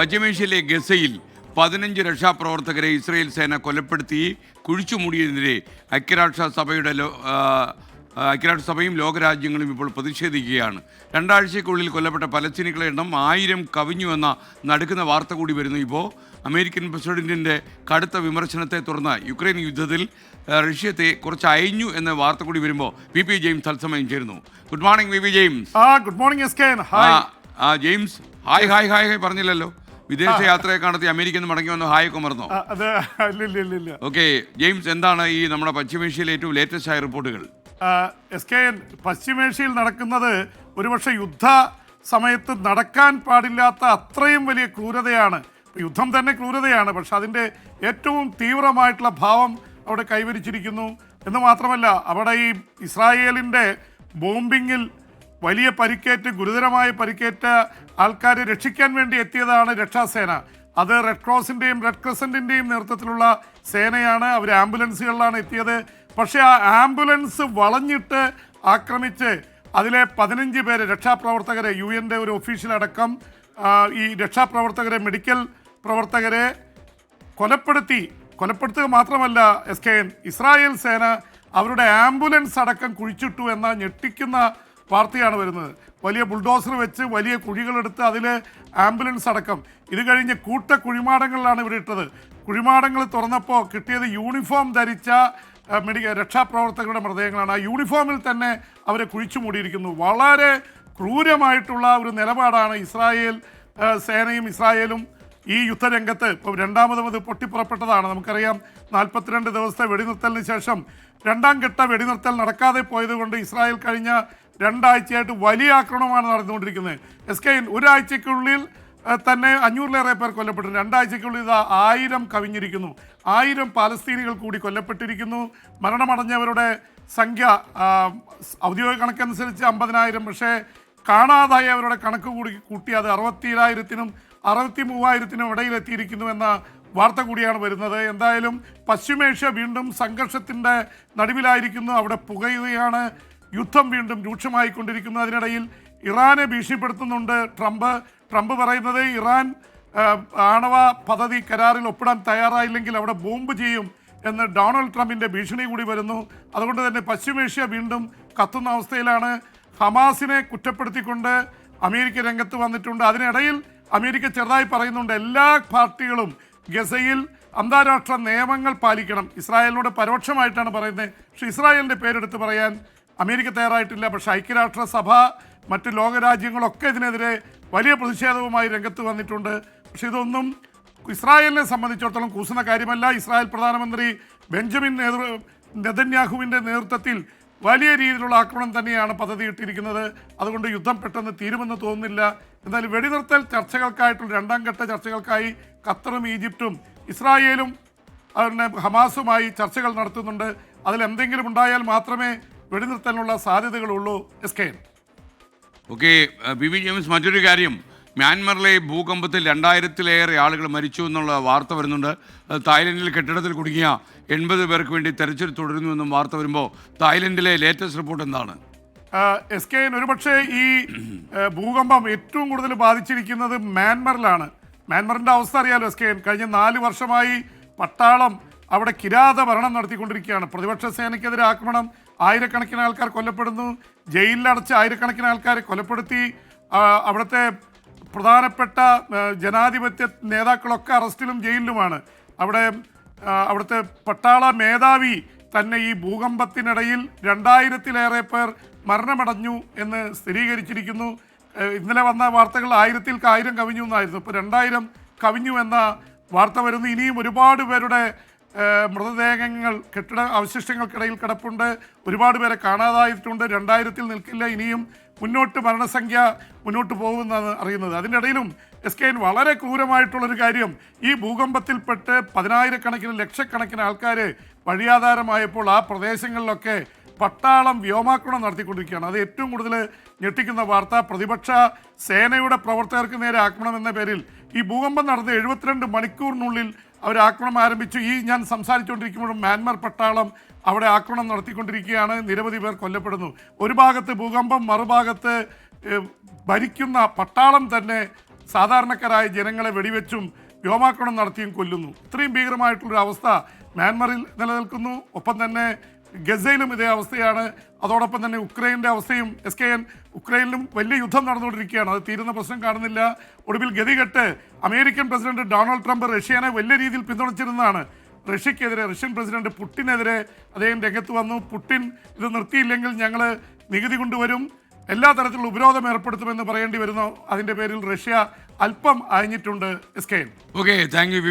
പശ്ചിമേഷ്യയിലെ ഗസയിൽ പതിനഞ്ച് രക്ഷാപ്രവർത്തകരെ ഇസ്രയേൽ സേന കൊലപ്പെടുത്തി കുഴിച്ചുമൂടിയതിനെതിരെ ഐക്യരാഷ്ട്ര സഭയുടെ ലോ- ആ, ആ, ഐക്യരാഷ്ട്രസഭയും ലോകരാജ്യങ്ങളും ഇപ്പോൾ പ്രതിഷേധിക്കുകയാണ്. രണ്ടാഴ്ചയ്ക്കുള്ളിൽ കൊല്ലപ്പെട്ട പലസ്തീനികളുടെ എണ്ണം ആയിരം കവിഞ്ഞുവെന്ന നടുക്കുന്ന വാർത്ത കൂടി വരുന്നു ഇപ്പോൾ അമേരിക്കൻ പ്രസിഡന്റിന്റെ കടുത്ത വിമർശനത്തെ തുടർന്ന് യുക്രൈൻ യുദ്ധത്തിൽ റഷ്യത്തെ കുറച്ച് അയഞ്ഞു എന്ന വാർത്ത കൂടി വരുമ്പോൾ വി. പി. ജെയിംസ് തത്സമയം ചേരുന്നു. Good morning V. P. James. Good morning James. Hi hi hi hi പറഞ്ഞില്ലല്ലോ. വിദേശ യാത്രയെ നടത്തി അമേരിക്കയിൽ നിന്ന് മടങ്ങി വന്ന് ഹായ് കുമർന്നു മറന്നോ ഓക്കെ ജെയിംസ് എന്താണ് ഈ നമ്മുടെ പശ്ചിമേഷ്യയിലെ ഏറ്റവും ലേറ്റസ്റ്റ് ആയ റിപ്പോർട്ടുകൾ? എസ് കെ എൻ പശ്ചിമേഷ്യയിൽ നടക്കുന്നത് ഒരുപക്ഷെ യുദ്ധ സമയത്ത് നടക്കാൻ പാടില്ലാത്ത അത്രയും വലിയ ക്രൂരതയാണ്. യുദ്ധം തന്നെ ക്രൂരതയാണ് പക്ഷെ അതിന്റെ ഏറ്റവും തീവ്രമായിട്ടുള്ള ഭാവം അവിടെ കൈവരിച്ചിരിക്കുന്നു. എന്ന് മാത്രമല്ല അവിടെ ഈ ഇസ്രായേലിന്റെ ബോംബിങ്ങിൽ വലിയ പരിക്കേറ്റ് ഗുരുതരമായ പരിക്കേറ്റ ആൾക്കാരെ രക്ഷിക്കാൻ വേണ്ടി എത്തിയതാണ് രക്ഷാസേന. അത് റെഡ് ക്രോസിന്റെയും റെഡ് ക്രസന്റിന്റെയും നേതൃത്വത്തിലുള്ള സേനയാണ്. അവർ ആംബുലൻസുകളിലാണ് എത്തിയത്. പക്ഷേ ആ ആംബുലൻസ് വളഞ്ഞിട്ട് ആക്രമിച്ച് അതിലെ പതിനഞ്ച് പേര് രക്ഷാപ്രവർത്തകരെ യു എന്റെ ഒരു ഒഫീഷ്യൽ അടക്കം ഈ രക്ഷാപ്രവർത്തകരെ മെഡിക്കൽ പ്രവർത്തകരെ കൊലപ്പെടുത്തി. കൊലപ്പെടുത്തുക മാത്രമല്ല എസ് കെ എൻ ഇസ്രായേൽ സേന അവരുടെ ആംബുലൻസ് അടക്കം കുഴിച്ചിട്ടു എന്ന ഞെട്ടിക്കുന്ന വാർത്തയാണ് വരുന്നത്. വലിയ ബുൾഡോസർ വെച്ച് വലിയ കുഴികളെടുത്ത് അതിൽ ആംബുലൻസ് അടക്കം. ഇത് കഴിഞ്ഞ് കൂട്ട കുഴിമാടങ്ങളിലാണ് ഇവിടെ ഇട്ടത്. കുഴിമാടങ്ങൾ തുറന്നപ്പോൾ കിട്ടിയത് യൂണിഫോം ധരിച്ച മെഡിക്കൽ രക്ഷാപ്രവർത്തകരുടെ മൃതദേഹങ്ങളാണ്. ആ യൂണിഫോമിൽ തന്നെ അവരെ കുഴിച്ചു മൂടിയിരിക്കുന്നു. വളരെ ക്രൂരമായിട്ടുള്ള ഒരു നിലപാടാണ് ഇസ്രായേൽ സേനയും ഇസ്രായേലും ഈ യുദ്ധരംഗത്ത്. ഇപ്പോൾ രണ്ടാമതും പൊട്ടിപ്പുറപ്പെട്ടതാണ്. നമുക്കറിയാം നാൽപ്പത്തിരണ്ട് ദിവസത്തെ വെടിനിർത്തലിന് ശേഷം രണ്ടാം ഘട്ട വെടിനിർത്തൽ നടക്കാതെ പോയതുകൊണ്ട് ഇസ്രായേൽ കഴിഞ്ഞ രണ്ടാഴ്ചയായിട്ട് വലിയ ആക്രമണമാണ് നടന്നുകൊണ്ടിരിക്കുന്നത്. എസ് കെ ഒരാഴ്ചയ്ക്കുള്ളിൽ തന്നെ അഞ്ഞൂറിലേറെ പേർ കൊല്ലപ്പെട്ടു. രണ്ടാഴ്ചയ്ക്കുള്ളിൽ ഇത് ആയിരം കവിഞ്ഞിരിക്കുന്നു. ആയിരം പാലസ്തീനികൾ കൂടി കൊല്ലപ്പെട്ടിരിക്കുന്നു. മരണമടഞ്ഞവരുടെ സംഖ്യ ഔദ്യോഗിക കണക്കനുസരിച്ച് അമ്പതിനായിരം. പക്ഷേ കാണാതായവരുടെ കണക്ക് കൂടി കൂട്ടി അത് അറുപത്തിയേഴായിരത്തിനും അറുപത്തി മൂവായിരത്തിനും ഇടയിലെത്തിയിരിക്കുന്നു എന്ന വാർത്ത കൂടിയാണ് വരുന്നത്. എന്തായാലും പശ്ചിമേഷ്യ വീണ്ടും സംഘർഷത്തിന്റെ നടുവിലായിരിക്കുന്നു. അവിടെ പുകയുകയാണ്. യുദ്ധം വീണ്ടും രൂക്ഷമായിക്കൊണ്ടിരിക്കുന്നതിനിടയിൽ ഇറാനെ ഭീഷണിപ്പെടുത്തുന്നുണ്ട് ട്രംപ്. ട്രംപ് പറയുന്നത് ഇറാൻ ആണവ പദ്ധതി കരാറിൽ ഒപ്പിടാൻ തയ്യാറായില്ലെങ്കിൽ അവിടെ ബോംബ് ചെയ്യും എന്ന് ഡൊണാൾഡ് ട്രംപിന്റെ ഭീഷണി കൂടി വരുന്നു. അതുകൊണ്ട് തന്നെ പശ്ചിമേഷ്യ വീണ്ടും കത്തുന്ന അവസ്ഥയിലാണ്. ഹമാസിനെ കുറ്റപ്പെടുത്തിക്കൊണ്ട് അമേരിക്ക രംഗത്ത് വന്നിട്ടുണ്ട്. അതിനിടയിൽ അമേരിക്ക ചെറുതായി പറയുന്നുണ്ട് എല്ലാ പാർട്ടികളും ഗസയിൽ അന്താരാഷ്ട്ര നിയമങ്ങൾ പാലിക്കണം. ഇസ്രായേലിനോട് പരോക്ഷമായിട്ടാണ് പറയുന്നത്. പക്ഷെ ഇസ്രായേലിന്റെ പേരെടുത്ത് പറയാൻ അമേരിക്ക തയ്യാറായിട്ടില്ല പക്ഷേ ഐക്യരാഷ്ട്രസഭ മറ്റ് ലോകരാജ്യങ്ങളൊക്കെ ഇതിനെതിരെ വലിയ പ്രതിഷേധവുമായി രംഗത്ത് വന്നിട്ടുണ്ട്. പക്ഷെ ഇതൊന്നും ഇസ്രായേലിനെ സംബന്ധിച്ചിടത്തോളം കൂസുന്ന കാര്യമല്ല. ഇസ്രായേൽ പ്രധാനമന്ത്രി ബെഞ്ചമിൻ നേതൃ നെതന്യാഹുവിന്റെ നേതൃത്വത്തിൽ വലിയ രീതിയിലുള്ള ആക്രമണം തന്നെയാണ് പദ്ധതിയിട്ടിരിക്കുന്നത്. അതുകൊണ്ട് യുദ്ധം പെട്ടെന്ന് തീരുമെന്ന് തോന്നുന്നില്ല. എന്നാൽ വെടിനിർത്തൽ ചർച്ചകൾക്കായിട്ടുള്ള രണ്ടാം ഘട്ട ചർച്ചകൾക്കായി ഖത്തറും ഈജിപ്തും ഇസ്രായേലും ഹമാസുമായി ചർച്ചകൾ നടത്തുന്നുണ്ട്. അതിൽ എന്തെങ്കിലും ഉണ്ടായാൽ മാത്രമേ വെടിനിർത്തലിനുള്ള സാധ്യതകളുള്ളൂ S K okay B V James മറ്റൊരു കാര്യം. മ്യാൻമറിലെ ഭൂകമ്പത്തിൽ രണ്ടായിരത്തിലേറെ ആളുകൾ മരിച്ചു എന്നുള്ള വാർത്ത വരുന്നുണ്ട്. തായ്ലൻഡിൽ കെട്ടിടത്തിൽ കുടുങ്ങിയ എൺപത് പേർക്ക് വേണ്ടി തെരച്ചിൽ തുടരുന്നുവെന്നും വാർത്ത വരുമ്പോൾ തായ്ലൻഡിലെ ലേറ്റസ്റ്റ് റിപ്പോർട്ട് എന്താണ്? എസ് കെ ഒരുപക്ഷെ ഈ ഭൂകമ്പം ഏറ്റവും കൂടുതൽ ബാധിച്ചിരിക്കുന്നത് മ്യാൻമറിലാണ്. മ്യാൻമറിന്റെ അവസ്ഥ അറിയാലോ എസ് കെ എൻ. കഴിഞ്ഞ നാല് വർഷമായി പട്ടാളം അവിടെ കിരാത ഭരണം നടത്തിക്കൊണ്ടിരിക്കുകയാണ്. പ്രതിപക്ഷ സേനയ്ക്കെതിരെ ആക്രമണം ആയിരക്കണക്കിന് ആൾക്കാർ കൊല്ലപ്പെടുന്നു. ജയിലിലടച്ച് ആയിരക്കണക്കിന് ആൾക്കാരെ കൊലപ്പെടുത്തി. അവിടുത്തെ പ്രധാനപ്പെട്ട ജനാധിപത്യ നേതാക്കളൊക്കെ അറസ്റ്റിലും ജയിലിലുമാണ്. അവിടെ അവിടുത്തെ പട്ടാള മേധാവി തന്നെ ഈ ഭൂകമ്പത്തിനിടയിൽ രണ്ടായിരത്തിലേറെ പേർ മരണമടഞ്ഞു എന്ന് സ്ഥിരീകരിച്ചിരിക്കുന്നു. ഇന്നലെ വന്ന വാർത്തകൾ ആയിരത്തിൽ ആയിരം കവിഞ്ഞു എന്നായിരുന്നു. ഇപ്പോൾ രണ്ടായിരം കവിഞ്ഞു എന്ന വാർത്ത വരുന്നു. ഇനിയും ഒരുപാട് പേരുടെ മൃതദേഹങ്ങൾ കെട്ടിട അവശിഷ്ടങ്ങൾക്കിടയിൽ കിടപ്പുണ്ട്. ഒരുപാട് പേരെ കാണാതായിട്ടുണ്ട്. രണ്ടായിരത്തിൽ നിൽക്കില്ല. ഇനിയും മുന്നോട്ട് മരണസംഖ്യ മുന്നോട്ട് പോകുമെന്നാണ് അറിയുന്നത്. അതിന്റെ ഇടയിലും എസ് കെ എൻ വളരെ ക്രൂരമായിട്ടുള്ളൊരു കാര്യം. ഈ ഭൂകമ്പത്തിൽപ്പെട്ട് പതിനായിരക്കണക്കിന് ലക്ഷക്കണക്കിന് ആൾക്കാർ വഴിയാധാരമായപ്പോൾ ആ പ്രദേശങ്ങളിലൊക്കെ പട്ടാളം വ്യോമാക്രമണം നടത്തിക്കൊണ്ടിരിക്കുകയാണ്. അത് ഏറ്റവും കൂടുതൽ ഞെട്ടിക്കുന്ന വാർത്ത. പ്രതിപക്ഷ സേനയുടെ പ്രവർത്തകർക്ക് നേരെ ആക്രമണം എന്ന പേരിൽ ഈ ഭൂകമ്പം നടന്ന് എഴുപത്തിരണ്ട് മണിക്കൂറിനുള്ളിൽ അവർ ആക്രമണം ആരംഭിച്ചു. ഈ ഞാൻ സംസാരിച്ചുകൊണ്ടിരിക്കുമ്പോഴും മ്യാൻമർ പട്ടാളം അവിടെ ആക്രമണം നടത്തിക്കൊണ്ടിരിക്കുകയാണ്. നിരവധി പേർ കൊല്ലപ്പെടുന്നു. ഒരു ഭാഗത്ത് ഭൂകമ്പം മറുഭാഗത്ത് ഭരിക്കുന്ന പട്ടാളം തന്നെ സാധാരണക്കാരായ ജനങ്ങളെ വെടിവെച്ചും വ്യോമാക്രമണം നടത്തിയും കൊല്ലുന്നു. ഇത്രയും ഭീകരമായിട്ടുള്ളൊരു അവസ്ഥ മ്യാൻമറിൽ നിലനിൽക്കുന്നു. ഒപ്പം തന്നെ ഗസയിലും ഇതേ അവസ്ഥയാണ്. അതോടൊപ്പം തന്നെ ഉക്രൈന്റെ അവസ്ഥയും എസ് കെ എൻ ഉക്രൈനിലും വലിയ യുദ്ധം നടന്നുകൊണ്ടിരിക്കുകയാണ്. അത് തീരുന്ന പ്രശ്നം കാണുന്നില്ല. ഒടുവിൽ ഗതികെട്ട് അമേരിക്കൻ പ്രസിഡന്റ് ഡൊണാൾഡ് ട്രംപ് റഷ്യനെ വലിയ രീതിയിൽ പിന്തുണച്ചിരുന്നതാണ്. റഷ്യക്കെതിരെ റഷ്യൻ പ്രസിഡന്റ് പുട്ടിനെതിരെ അദ്ദേഹം രംഗത്ത് വന്നു. പുട്ടിൻ ഇത് നിർത്തിയില്ലെങ്കിൽ ഞങ്ങൾ നികുതി കൊണ്ടുവരും. എല്ലാ തരത്തിലുള്ള ഉപരോധം ഏർപ്പെടുത്തുമെന്ന് പറയേണ്ടി വരുന്നു. അതിന്റെ പേരിൽ റഷ്യ അല്പം അയഞ്ഞിട്ടുണ്ട് S K okay thank you B